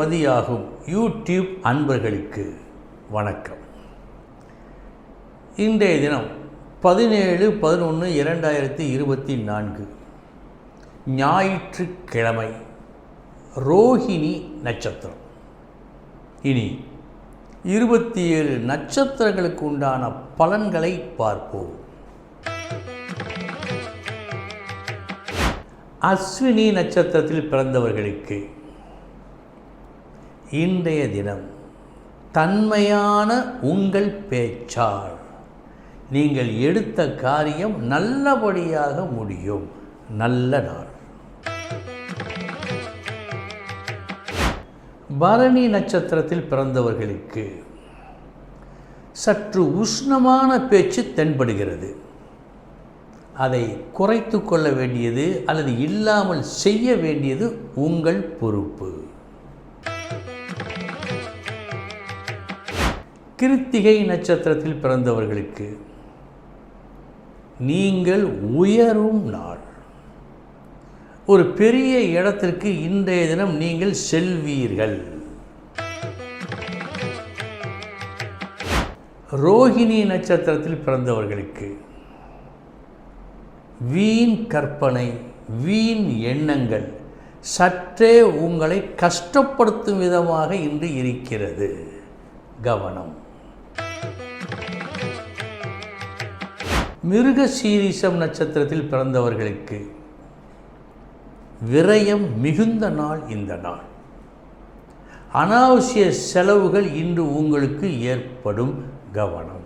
மதியாகும் YouTube அன்பர்களுக்கு வணக்கம். இன்றைய தினம் பதினேழு பதினொன்று இரண்டாயிரத்தி இருபத்தி நான்கு. ஞாயிற்றுக்கிழமை. ரோஹிணி நட்சத்திரம். இனி இருபத்தி ஏழு நட்சத்திரங்களுக்கு உண்டான பலன்களை பார்ப்போம். அஸ்வினி நட்சத்திரத்தில் பிறந்தவர்களுக்கு இன்றைய தினம் தன்மையான உங்கள் பேச்சால் நீங்கள் எடுத்த காரியம் நல்லபடியாக முடியும். நல்ல நாள். பரணி நட்சத்திரத்தில் பிறந்தவர்களுக்கு சற்று உஷ்ணமான பேச்சு தென்படுகிறது. அதை குறைத்து கொள்ள வேண்டியது அல்லது இல்லாமல் செய்ய வேண்டியது உங்கள் பொறுப்பு. கிருத்திகை நட்சத்திரத்தில் பிறந்தவர்களுக்கு நீங்கள் உயரும் நாள். ஒரு பெரிய இடத்திற்கு இன்றைய தினம் நீங்கள் செல்வீர்கள். ரோஹிணி நட்சத்திரத்தில் பிறந்தவர்களுக்கு வீண் கற்பனை வீண் எண்ணங்கள் சற்றே உங்களை கஷ்டப்படுத்தும் விதமாக இன்று இருக்கிறது. கவனம். மிருக சீரிசம் நட்சத்திரத்தில் பிறந்தவர்களுக்கு விரயம் மிகுந்த நாள் இந்த நாள். அனாவசிய செலவுகள் இன்று உங்களுக்கு ஏற்படும் கவனம்.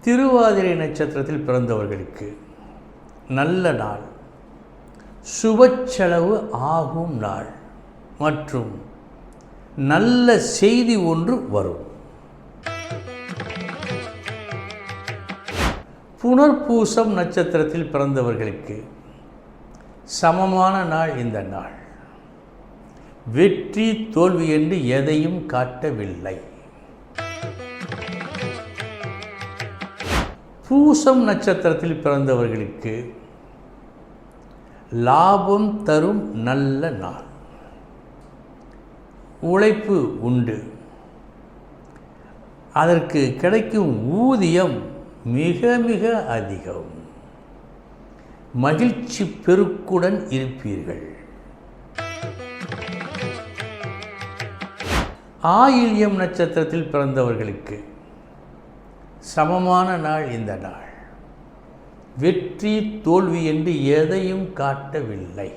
திருவாதிரை நட்சத்திரத்தில் பிறந்தவர்களுக்கு நல்ல நாள். சுப செலவு ஆகும் நாள். மற்றும் நல்ல செய்தி ஒன்று வரும். புனர்பூசம் நட்சத்திரத்தில் பிறந்தவர்களுக்கு சமமான நாள் இந்த நாள். வெற்றி தோல்வி என்று எதையும் காட்டவில்லை. பூசம் நட்சத்திரத்தில் பிறந்தவர்களுக்கு லாபம் தரும் நல்ல நாள். உழைப்பு உண்டு. அதற்கு கிடைக்கும் ஊதியம் மிக மிக அதிகம். மகிழ்ச்சி பெருக்குடன் இருப்பீர்கள். ஆயில்யம் நட்சத்திரத்தில் பிறந்தவர்களுக்கு சமமான நாள் இந்த நாள். வெற்றி தோல்வி என்று எதையும் காட்டவில்லை.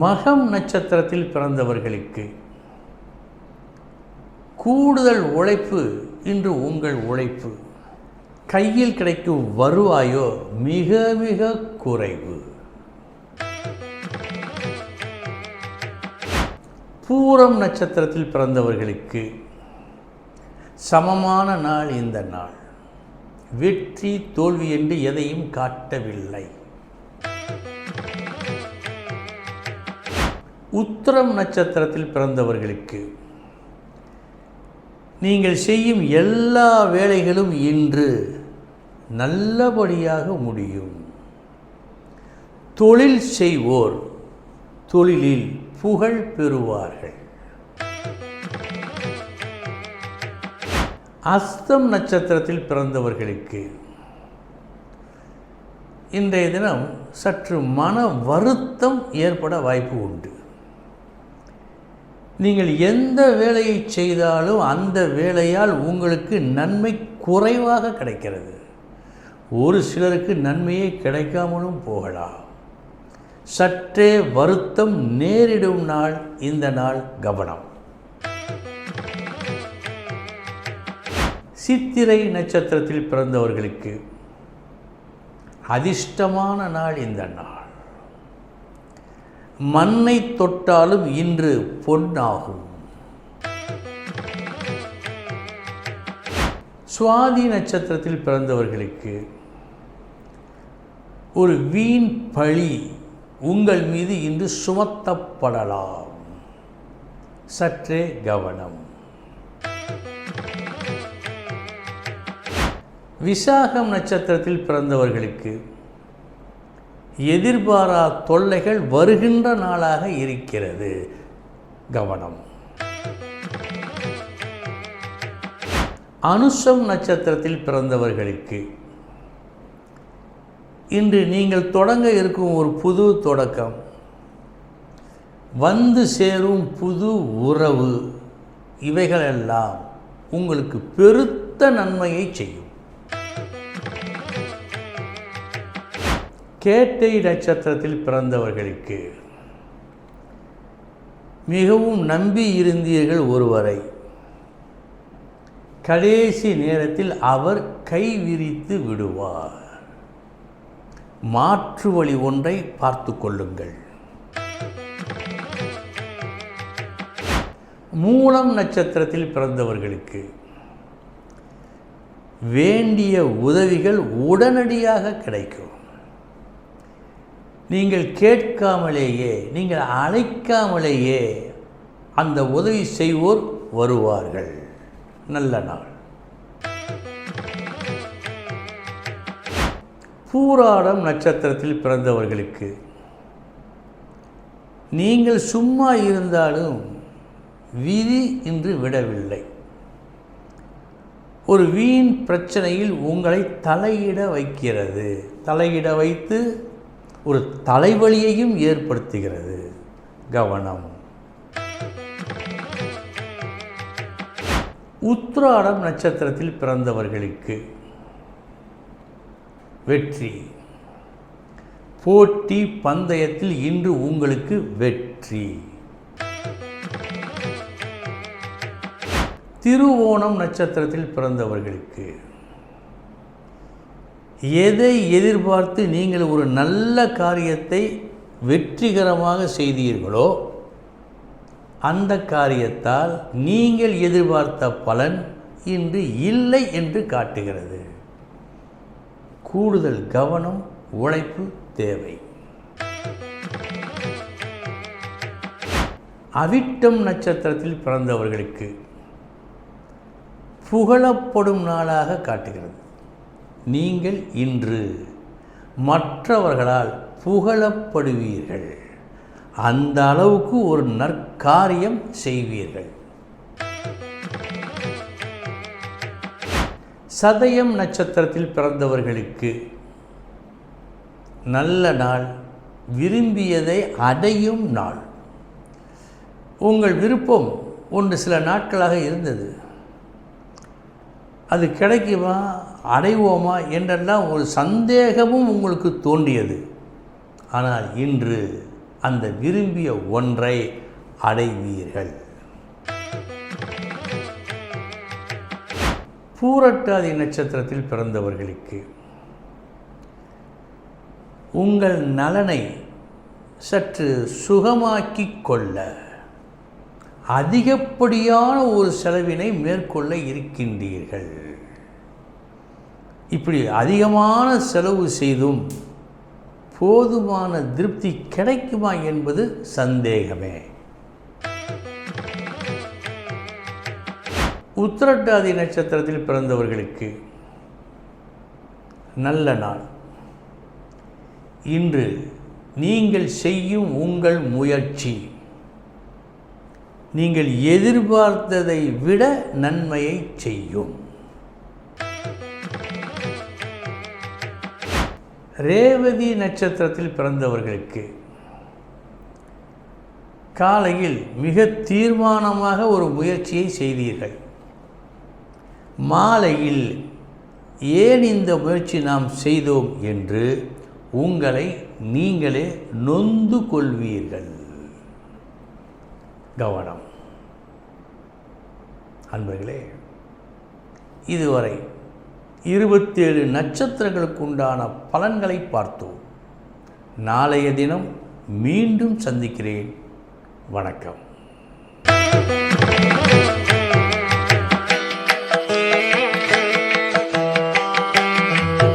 மகம் நட்சத்திரத்தில் பிறந்தவர்களுக்கு கூடுதல் உழைப்பு இன்று உங்கள் உழைப்பு. கையில் கிடைக்கும் வருவாயோ மிக மிக குறைவு. பூரம் நட்சத்திரத்தில் பிறந்தவர்களுக்கு சமமான நாள் இந்த நாள். வெற்றி தோல்வி என்று எதையும் காட்டவில்லை. உத்தரம் நட்சத்திரத்தில் பிறந்தவர்களுக்கு நீங்கள் செய்யும் எல்லா வேலைகளும் இன்று நல்லபடியாக முடியும். தொழில் செய்வோர் தொழிலில் புகழ் பெறுவார்கள். அஸ்தம் நட்சத்திரத்தில் பிறந்தவர்களுக்கு இன்றைய தினம் சற்று மன வருத்தம் ஏற்பட வாய்ப்பு உண்டு. நீங்கள் எந்த வேலையை செய்தாலும் அந்த வேலையால் உங்களுக்கு நன்மை குறைவாக கிடைக்கிறது. ஒரு சிலருக்கு நன்மையே கிடைக்காமலும் போகலாம். சற்றே வருத்தம் நேரிடும் நாள் இந்த நாள் கவனம். சித்திரை நட்சத்திரத்தில் பிறந்தவர்களுக்கு அதிர்ஷ்டமான நாள் இந்த நாள். மண்ணை தொட்டாலும் இன்று பொன்னாகும். சுவாதி நட்சத்திரத்தில் பிறந்தவர்களுக்கு ஒரு வீண் பழி உங்கள் மீது இன்று சுமத்தப்படலாம். சற்றே கவனம். விசாகம் நட்சத்திரத்தில் பிறந்தவர்களுக்கு எதிர்பாரா தொல்லைகள் வருகின்ற நாளாக இருக்கிறது. கவனம். அனுஷம் நட்சத்திரத்தில் பிறந்தவர்களுக்கு இன்று நீங்கள் தொடங்க இருக்கும் ஒரு புது தொடக்கம். வந்து சேரும் புது உறவு. இவைகளெல்லாம் உங்களுக்கு பெருத்த நன்மையை செய்யும். கேட்டை நட்சத்திரத்தில் பிறந்தவர்களுக்கு மிகவும் நம்பி இருந்தீர்கள் ஒருவரை. கடைசி நேரத்தில் அவர் கை விரித்து விடுவார். மாற்று வழி ஒன்றை பார்த்து கொள்ளுங்கள். மூலம் நட்சத்திரத்தில் பிறந்தவர்களுக்கு வேண்டிய உதவிகள் உடனடியாக கிடைக்கும். நீங்கள் கேட்காமலேயே நீங்கள் அழைக்காமலேயே அந்த உதவி செய்வோர் வருவார்கள். நல்ல நாள். பூராடம் நட்சத்திரத்தில் பிறந்தவர்களுக்கு நீங்கள் சும்மா இருந்தாலும் விதி இன்று விடவில்லை. ஒரு வீண் பிரச்சனையில் உங்களை தலையிட வைக்கிறது. தலையிட வைத்து ஒரு தலைவலியையும் ஏற்படுத்துகிறது. கவனம். உத்ராடம் நட்சத்திரத்தில் பிறந்தவர்களுக்கு வெற்றி. போட்டி பந்தயத்தில் இன்று உங்களுக்கு வெற்றி. திருவோணம் நட்சத்திரத்தில் பிறந்தவர்களுக்கு எதை எதிர்பார்த்து நீங்கள் ஒரு நல்ல காரியத்தை வெற்றிகரமாக செய்தீர்களோ அந்த காரியத்தால் நீங்கள் எதிர்பார்த்த பலன் இன்று இல்லை என்று காட்டுகிறது. கூடுதல் கவனம் உழைப்பு தேவை. அவிட்டம் நட்சத்திரத்தில் பிறந்தவர்களுக்கு புகழப்படும் நாளாக காட்டுகிறது. நீங்கள் இன்று மற்றவர்களால் புகழப்படுவீர்கள். அந்த அளவுக்கு ஒரு நற்காரியம் செய்வீர்கள். சதயம் நட்சத்திரத்தில் பிறந்தவர்களுக்கு நல்ல நாள் விரும்பியதை அடையும் நாள். உங்கள் விருப்பம் ஒன்று சில நாட்களாக இருந்தது. அது கிடைக்குமா? அடைவோமா? என்றெல்லாம் ஒரு சந்தேகமும் உங்களுக்கு தோன்றியது. ஆனால் இன்று அந்த விரும்பிய ஒன்றை அடைவீர்கள். பூரட்டாதி நட்சத்திரத்தில் பிறந்தவர்களுக்கு உங்கள் நலனை சற்று சுகமாக்கிக் கொள்ள அதிகப்படியான ஒரு செலவினை மேற்கொள்ள இருக்கின்றீர்கள். இப்படி அதிகமான செலவு செய்தும் போதுமான திருப்தி கிடைக்குமா என்பது சந்தேகமே. உத்திரட்டாதி நட்சத்திரத்தில் பிறந்தவர்களுக்கு நல்ல நாள். இன்று நீங்கள் செய்யும் உங்கள் முயற்சி. நீங்கள் எதிர்பார்த்ததை விட நன்மையை செய்யும். ரேவதி நட்சத்திரத்தில் பிறந்தவர்களுக்கு காலையில் மிக தீர்மானமாக ஒரு முயற்சியை செய்தீர்கள். மாலையில் ஏன் இந்த முயற்சி நாம் செய்தோம் என்று உங்களை நீங்களே நொந்து கொள்வீர்கள். கவனம். அன்பர்களே இதுவரை இருபத்தேழு நட்சத்திரங்களுக்கு உண்டான பலன்களை பார்த்தோம். நாளைய தினம் மீண்டும் சந்திக்கிறேன். வணக்கம்.